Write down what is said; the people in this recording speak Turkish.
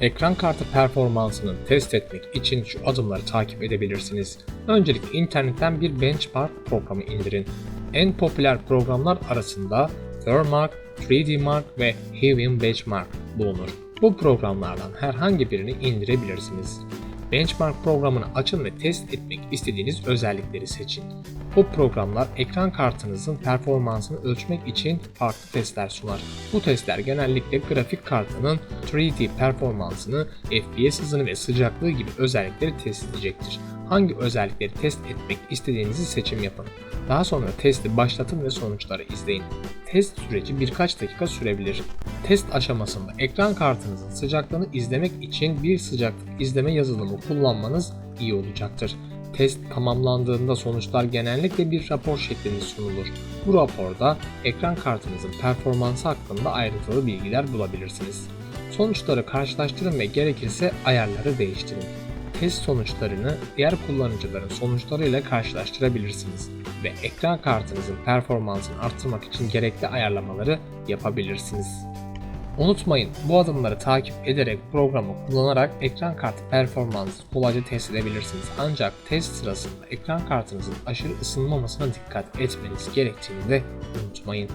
Ekran kartı performansını test etmek için şu adımları takip edebilirsiniz. Öncelikle internetten bir benchmark programı indirin. En popüler programlar arasında Thermark, 3D Mark ve Heavium Benchmark bulunur. Bu programlardan herhangi birini indirebilirsiniz. Benchmark programını açın ve test etmek istediğiniz özellikleri seçin. Bu programlar ekran kartınızın performansını ölçmek için farklı testler sunar. Bu testler genellikle grafik kartının 3D performansını, FPS hızını ve sıcaklığı gibi özellikleri test edecektir. Hangi özellikleri test etmek istediğinizi seçim yapın. Daha sonra testi başlatın ve sonuçları izleyin. Test süreci birkaç dakika sürebilir. Test aşamasında ekran kartınızın sıcaklığını izlemek için bir sıcaklık izleme yazılımı kullanmanız iyi olacaktır. Test tamamlandığında sonuçlar genellikle bir rapor şeklinde sunulur. Bu raporda ekran kartınızın performansı hakkında ayrıntılı bilgiler bulabilirsiniz. Sonuçları karşılaştırın ve gerekirse ayarları değiştirin. Test sonuçlarını diğer kullanıcıların sonuçlarıyla karşılaştırabilirsiniz ve ekran kartınızın performansını arttırmak için gerekli ayarlamaları yapabilirsiniz. Unutmayın bu adımları takip ederek programı kullanarak ekran kartı performansını kolayca test edebilirsiniz. Ancak test sırasında ekran kartınızın aşırı ısınmamasına dikkat etmeniz gerektiğini de unutmayın.